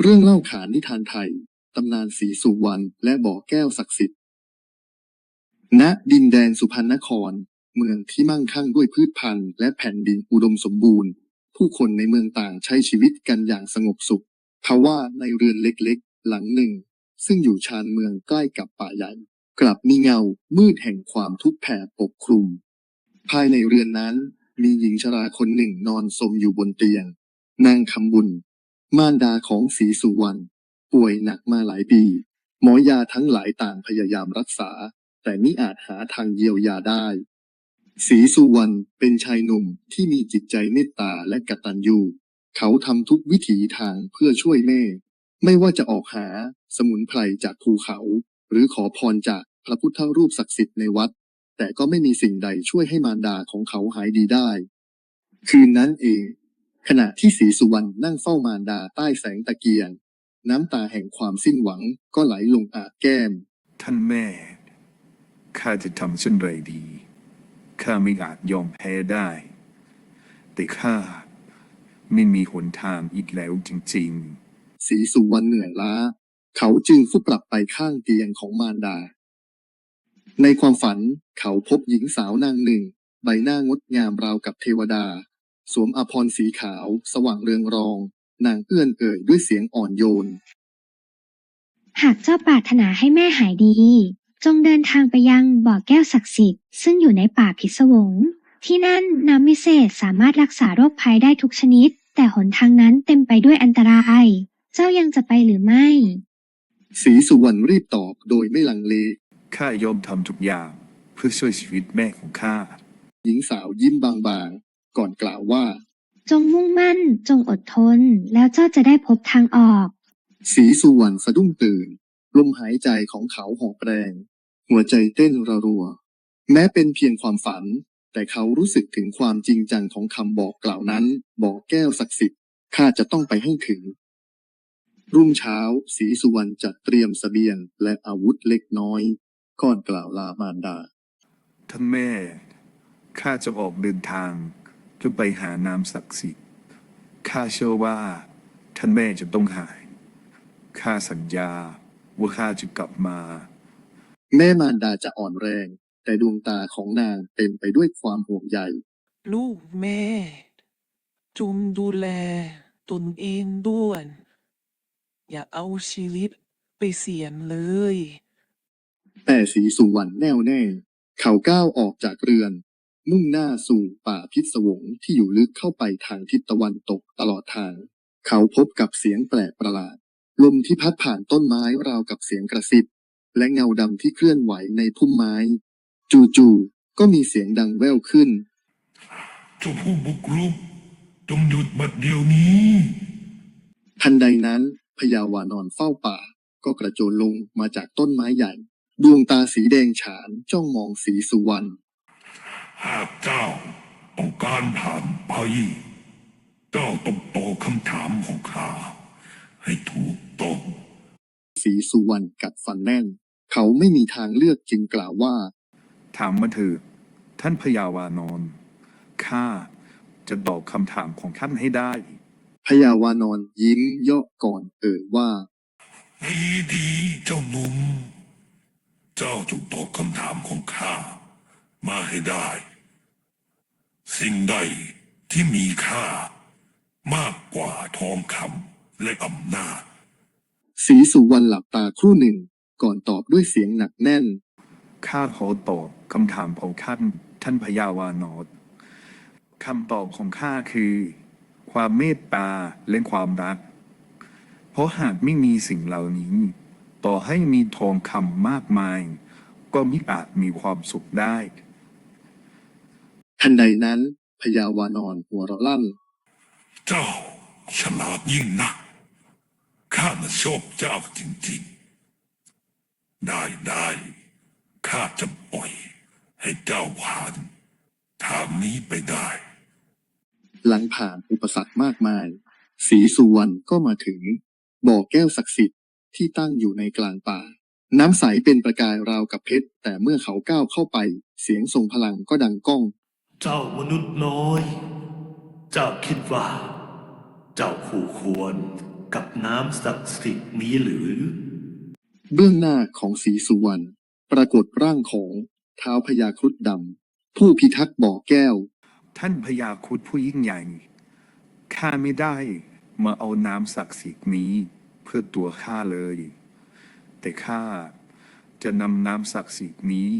เรื่องเล่าขานนิทานไทย ตำนานสีสุวรรณและบ่อแก้วศักดิ์สิทธิ์ ณ ดินแดนสุพรรณนคร เมืองที่มั่งคั่งด้วยพืชพันธุ์และแผ่นดินอุดมสมบูรณ์ ผู้คนในเมืองต่างใช้ชีวิตกันอย่างสงบสุขทว่าในเรือนเล็กๆ หลังหนึ่ง ซึ่งอยู่ชานเมืองใกล้กับป่าใหญ่ กลับมีเงามืดแห่งความทุกข์แผ่ปกคลุม ภายในเรือนนั้นมีหญิงชราคนหนึ่งนอนสมอยู่บนเตียง นางคำบุญ มารดาของศรีสุวรรณป่วยหนักมาหลายปี หมอยาทั้งหลายต่างพยายามรักษา แต่มิอาจหาทางเยียวยาได้ศรีสุวรรณเป็นชายหนุ่มที่มีจิตใจเมตตาและกตัญญู เขาทำทุกวิถีทางเพื่อช่วยแม่ ไม่ว่าจะออกหาสมุนไพรจากภูเขา หรือขอพรจากพระพุทธรูปศักดิ์สิทธิ์ในวัด แต่ก็ไม่มีสิ่งใดช่วยให้มารดาของเขาหายดีได้ คืนนั้นเอง ขณะที่ศรีสุวรรณนั่งเฝ้ามารดาใต้แสงตะเกียง น้ำตาแห่งความสิ้นหวังก็ไหลลงอาบแก้ม ท่านแม่ ข้าจะทำเช่นไรดี ข้าไม่อาจยอมแพ้ได้ แต่ข้าไม่มีหนทางอีกแล้วจริงศรีสุวรรณเหนื่อยล้า เขาจึงฟุบกลับไปข้างเตียงของมารดา ในความฝันเขาพบหญิงสาวนางหนึ่ง ใบหน้างดงามราวกับเทวดา สวมอภรณ์สีขาว สว่างเรืองรอง นางเอื้อนเอ่ยด้วยเสียงอ่อนโยน หากเจ้าปรารถนาให้แม่หายดี จงเดินทางไปยังบ่อแก้วศักดิ์สิทธิ์ซึ่งอยู่ในป่าพิศวง ที่นั่นน้ำวิเศษสามารถรักษาโรคภัยได้ทุกชนิด แต่หนทางนั้นเต็มไปด้วยอันตราย เจ้ายังจะไปหรือไม่ศรีสุวรรณรีบตอบโดยไม่ลังเลๆข้ายอมทำทุกอย่างเพื่อช่วยชีวิตแม่ของข้า หญิงสาวยิ้มบางๆ ก่อนกล่าวว่า จงมุ่งมั่น จงอดทน แล้วเจ้าจะได้พบทางออกศรีสุวรรณสะดุ้งตื่น ลมหายใจของเขาหอบแรง หัวใจเต้นระรัว แม้เป็นเพียงความฝัน แต่เขารู้สึกถึงความจริงจังของคำบอกกล่าวนั้น บอกแก้วศักดิ์สิทธิ์ข้าจะต้องไปให้ถึง รุ่งเช้าศรีสุวรรณจัดเตรียมเสบียงและอาวุธเล็กน้อยก่อนกล่าวลามารดา ท่านแม่ ข้าจะออกเดินทาง เพื่อไปหาน้ำศักดิ์สิทธิ์ข้าเชื่อว่า ท่านแม่จะต้องหาย ข้าสัญญาว่าข้าจะกลับมา แม่มารดาจะอ่อนแรง แต่ดวงตาของนางเต็มไปด้วยความห่วงใย ลูกแม่จงดูแลตนเองด้วย อย่าเอาชีวิตไปเสี่ยงเลย แต่ศรีสุวรรณแน่วแน่ เขาก้าวออกจากเรือน มุ่งหน้าสู่ป่าพิศวงที่อยู่ลึกเข้าไปทางทิศตะวันตกตลอดทาง เขาพบกับเสียงแปลกประหลาด ลมที่พัดผ่านต้นไม้ราวกับเสียงกระซิบ และเงาดำที่เคลื่อนไหวในพุ่มไม้ จู่ๆก็มีเสียงดังแว่วขึ้นเจ้าผู้บุกรุกจงหยุดบัดเดียวนี้ ทันใดนั้นพญาวานอนเฝ้าป่า ก็กระโจนลงมาจากต้นไม้ใหญ่ ดวงตาสีแดงฉานจ้องมองสีสุวรรณ หากเจ้าต้องการผ่านไปเจ้าต้องตอบคำถามของข้าให้ถูกต้องสีสุวรรณกัดฟันแน่น เขาไม่มีทางเลือกจึงกล่าวว่า ถามมาเถิดท่านพยาวานอนข้าจะตอบคำถามของท่านให้ได้พญาวานอนยิ้มเยาะก่อนเอ่ยว่า ดีดีเจ้าหนุ่ม เจ้าจงตอบคำถามของข้ามาให้ได้ สิ่งใดที่มีค่า มากกว่าทองคำและอำนาจ สีสุวรรณหลับตาครู่หนึ่ง ก่อนตอบด้วยเสียงหนักแน่น ข้าขอตอบคำถามของท่านท่านพยาวานอดคำตอบของข้าคือ ความเมตตาและความรัก เพราะหากไม่มีสิ่งเหล่านี้ ต่อให้มีทองคำมากมาย ก็มิอาจมีความสุขได้ ทันใดนั้นพญาวานอนหัวเราะลั่น เจ้าฉลาดยิ่งนัก ข้าน่ะชอบเจ้าจริงๆ ได้ได้ข้าจะปล่อย ให้เจ้าผ่านทางนี้ไปได้ หลังผ่านอุปสรรคมากมาย สีสุวรรณก็มาถึง บ่อแก้วศักดิ์สิทธิ์ที่ตั้งอยู่ในกลางป่า น้ำใสเป็นประกายราวกับเพชร แต่เมื่อเขาก้าวเข้าไป เสียงทรงพลังก็ดังก้อง เจ้ามนุษย์น้อย เจ้าคิดว่า เจ้าคู่ควรกับน้ำศักดิ์สิทธิ์นี้หรือ เบื้องหน้าของศรีสุวรรณปรากฏร่างของเท้าวพญาครุฑดำผู้พิทักษ์บ่อแก้ว ท่านพญาครุดผู้ยิ่งใหญ่ ข้าไม่ได้มาเอาน้ำศักดิ์สิทธิ์นี้เพื่อตัวข้าเลย แต่ข้าจะนำน้ำศักดิ์สิทธิ์นี้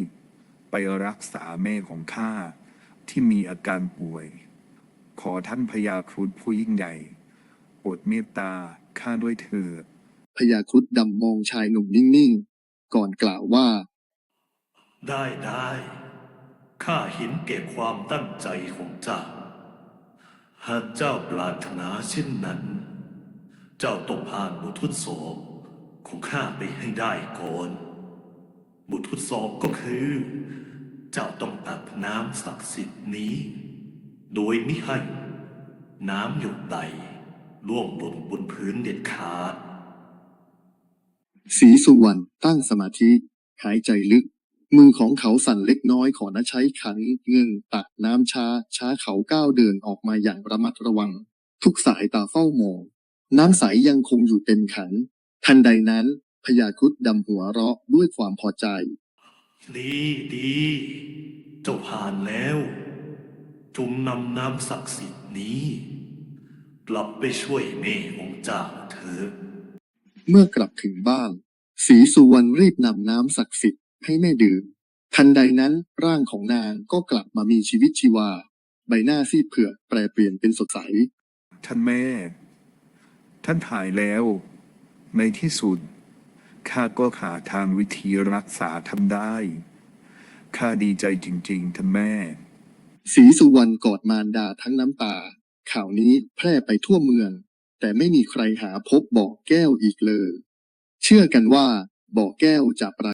ไปรักษาแม่ของข้า ที่มีอาการป่วย ขอท่านพญาครุฑผู้ยิ่งใหญ่โปรดเมตตาข้าด้วยเถิดพญาครุฑดำมองชายหนุ่มนิ่งๆ ก่อนกล่าวว่า ได้ได้ข้าเห็นแก่ความตั้งใจของเจ้า หากเจ้าปรารถนาเช่นนั้น เจ้าต้องผ่านบททดสอบของข้าไปให้ได้ก่อน บททดสอบก็คือ เจ้าต้องตักน้ำศักดิ์สิทธิ์นี้ โดยมิให้ น้ำหยดใดล่วงหล่นบนพื้นเด็ดขาดศรีสุวรรณตั้งสมาธิ หายใจลึก มือของเขาสั่นเล็กน้อยขอนะใช้ขันเงื่องตักน้ำชา ช้าเขาก้าวเดินออกมาอย่างระมัดระวัง ทุกสายตาเฝ้ามอง น้ำใสยังคงอยู่เต็มขัน ทันใดนั้นพญาครุฑดำหัวเราะด้วยความพอใจ ดีดีเจ้าผ่านแล้ว จงนำน้ำศักดิ์สิทธิ์นี้ กลับไปช่วยแม่ของเจ้าเถิดเมื่อกลับถึงบ้านศรีสุวรรณรีบนำน้ำศักดิ์สิทธิ์ให้แม่ดื่มทันใดนั้นร่างของนางก็กลับมามีชีวิตชีวา ใบหน้าซีดเผือกแปรเปลี่ยนเป็นสดใส ท่านแม่ ท่านหายแล้ว ในที่สุด ข้าก็หาทางวิธีรักษาทำได้ ข้าดีใจจริงๆท่านแม่ ศรีสุวรรณกอดมารดาทั้งน้ำตา ข่าวนี้แพร่ไปทั่วเมือง แต่ไม่มีใครหาพบบ่อแก้วอีกเลย เชื่อกันว่าบ่อแก้วจะปรา